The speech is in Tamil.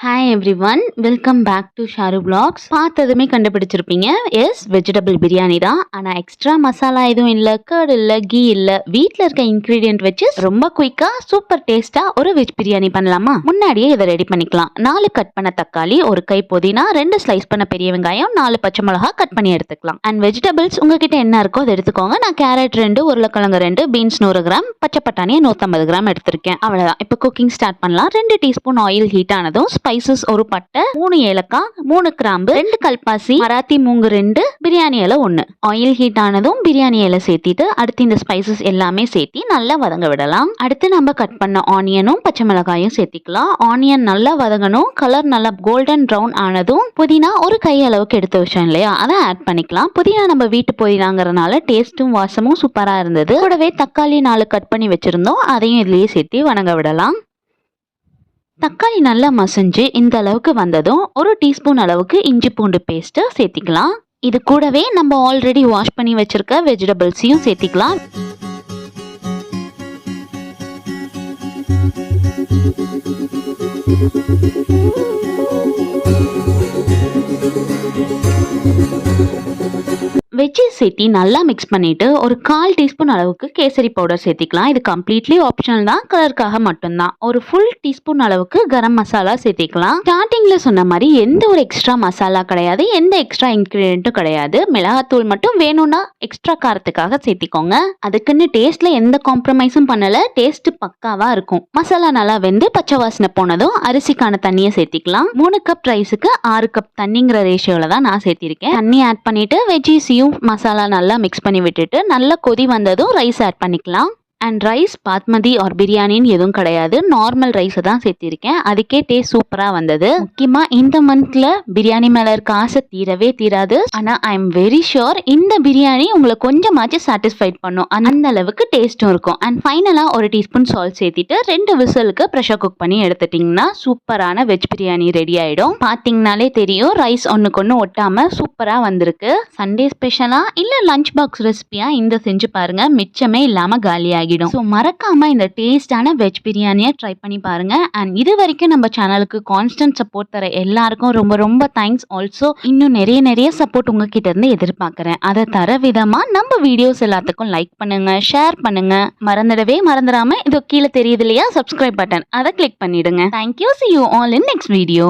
Hi everyone welcome back to Sharu blogs பார்த்ததுமே கண்டுபிடிச்சிருப்பீங்க. எஸ் வெஜிடபிள் பிரியாணி தான். ஆனால் எக்ஸ்ட்ரா மசாலா எதுவும் இல்லை கேர்டு இல்லை கீ இல்லை. வீட்டில் இருக்க இன்க்ரீடியன்ட் வச்சு ரொம்ப குயிக்காக சூப்பர் டேஸ்ட்டாக ஒரு வெஜ் பிரியாணி பண்ணலாமா? முன்னாடியே இதை ரெடி பண்ணிக்கலாம். நாலு கட் பண்ண தக்காளி ஒரு கை புதினா ரெண்டு ஸ்லைஸ் பண்ண பெரிய வெங்காயம் நாலு பச்சை மிளகா கட் பண்ணி எடுத்துக்கலாம். அண்ட் வெஜிடபிள்ஸ் உங்ககிட்ட என்ன இருக்கோ அதை எடுத்துக்கோங்க. நான் கேரட் ரெண்டு உருளைக்கிழங்கு ரெண்டு பீன்ஸ் நூறு கிராம் பச்சை பட்டாணியை நூற்றம்பது கிராம் எடுத்திருக்கேன். அவ்வளோதான் இப்போ குக்கிங் ஸ்டார்ட் பண்ணலாம். ரெண்டு டீஸ்பூன் ஆயில் ஹீட் ஆனதும் ஸ்பைசஸ் ஒரு பட்டை மூணு ஏலக்காய் மூணு கிராம்பு ரெண்டு கல்பாசி மராத்தி மூங்கு ரெண்டு பிரியாணி இலை ஒன்று ஆயில் ஹீட் ஆனதும் பிரியாணி இலை சேர்த்திட்டு அடுத்து இந்த ஸ்பைசஸ் எல்லாமே சேர்த்தி நல்லா வதங்க விடலாம். அடுத்து நம்ம கட் பண்ண ஆனியனும் பச்சை மிளகாயும் சேர்த்திக்கலாம். ஆனியன் நல்லா வதங்கணும். கலர் நல்லா கோல்டன் ப்ரௌன் ஆனதும் புதினா ஒரு கை அளவுக்கு எடுத்து வச்சோம் இல்லையா? அதை ஆட் பண்ணிக்கலாம். புதினா நம்ம வீட்டு புதினாங்கிறனால டேஸ்ட்டும் வாசமும் சூப்பராக இருந்தது. கூடவே தக்காளி நாலு கட் பண்ணி வச்சிருந்தோம். அதையும் இதுலயே சேர்த்து வணங்க விடலாம். தக்காளி நல்லா மசிஞ்சு இந்த அளவுக்கு வந்ததும் ஒரு டீஸ்பூன் அளவுக்கு இஞ்சி பூண்டு பேஸ்ட்டு சேர்த்திக்கலாம். இது கூடவே நம்ம ஆல்ரெடி வாஷ் பண்ணி வச்சிருக்க வெஜிடபிள்ஸையும் சேர்த்திக்கலாம். வெஜ்ஜை சேர்த்தி நல்லா மிக்ஸ் பண்ணிவிட்டு ஒரு கால் டீஸ்பூன் அளவுக்கு கேசரி பவுடர் சேர்த்திக்கலாம். இது கம்ப்ளீட்லி ஆப்ஷனல் தான். கலருக்காக மட்டும்தான். ஒரு ஃபுல் டீஸ்பூன் அளவுக்கு கரம் மசாலா சேர்த்திக்கலாம். ஸ்டார்டிங்கில் சொன்ன மாதிரி எந்த ஒரு எக்ஸ்ட்ரா மசாலா கிடையாது. எந்த எக்ஸ்ட்ரா இன்க்ரீடியண்ட்டும் கிடையாது. மிளகாத்தூள் மட்டும் வேணும்னா எக்ஸ்ட்ரா காரத்துக்காக சேர்த்திக்கோங்க. அதுக்குன்னு டேஸ்ட்டில் எந்த காம்ப்ரமைஸும் பண்ணலை. டேஸ்ட் பக்காவாக இருக்கும். மசாலா நல்லா வெந்து பச்சை வாசனை போனதும் அரிசிக்கான தண்ணியை சேர்த்திக்கலாம். மூணு கப் ரைஸுக்கு ஆறு கப் தண்ணிங்கிற ரேஷியோவில் தான் நான் சேர்த்திருக்கேன். தண்ணி ஆட் பண்ணிவிட்டு வெஜ்ஜீஸையும் மசாலா நல்லா மிக்ஸ் பண்ணி விட்டுட்டு நல்லா கொதி வந்ததும் ரைஸ் ஆட் பண்ணிக்கலாம். அண்ட் ரைஸ் பாத்மதி ஆர் பிரியாணின்னு எதுவும் கிடையாது. நார்மல் ரைஸை தான் சேர்த்திருக்கேன். அதுக்கே டேஸ்ட் சூப்பராக வந்தது. முக்கியமாக இந்த மந்த்தில் பிரியாணி மேலே இருக்க ஆசை தீரவே தீராது. ஆனால் ஐ எம் வெரி ஷுர் இந்த பிரியாணி உங்களை கொஞ்சமாச்சும் சாட்டிஸ்ஃபைட் பண்ணும். அந்த அளவுக்கு டேஸ்ட்டும் இருக்கும். அண்ட் ஃபைனலாக ஒரு டீஸ்பூன் சால்ட் சேர்த்திட்டு ரெண்டு விசிலுக்கு ப்ரெஷர் குக் பண்ணி எடுத்துட்டிங்கன்னா சூப்பரான வெஜ் பிரியாணி ரெடி ஆகிடும் பார்த்தீங்கனாலே தெரியும் ரைஸ் ஒன்றுக்கு ஒன்று ஒட்டாமல் சூப்பராக வந்திருக்கு. சண்டே ஸ்பெஷலாக இல்லை லஞ்ச் பாக்ஸ் ரெசிபியாக இந்த செஞ்சு பாருங்கள் மிச்சமே இல்லாமல் காலியாகிடும் ஸோ மறக்காமல் இந்த டேஸ்டான வெஜ் பிரியாணியை ட்ரை பண்ணி பாருங்கள் அண்ட் இது வரைக்கும் நம்ம சேனலுக்கு கான்ஸ்டன்ட் சப்போர்ட் தர எல்லாருக்கும் ரொம்ப ரொம்ப தேங்க்ஸ் ஆல்சோ இன்னும் நிறைய நிறைய சப்போர்ட் உங்ககிட்ட இருந்து எதிர்பார்க்குறேன். அதை தர விதமாக நம்ம வீடியோஸ் எல்லாத்துக்கும் லைக் பண்ணுங்க ஷேர் பண்ணுங்க. மறந்துடவே மறந்துடாம இது கீழே தெரியுது இல்லையா சப்ஸ்கிரைப் பட்டன் அதை கிளிக் பண்ணிடுங்க. Thank you see you all in next video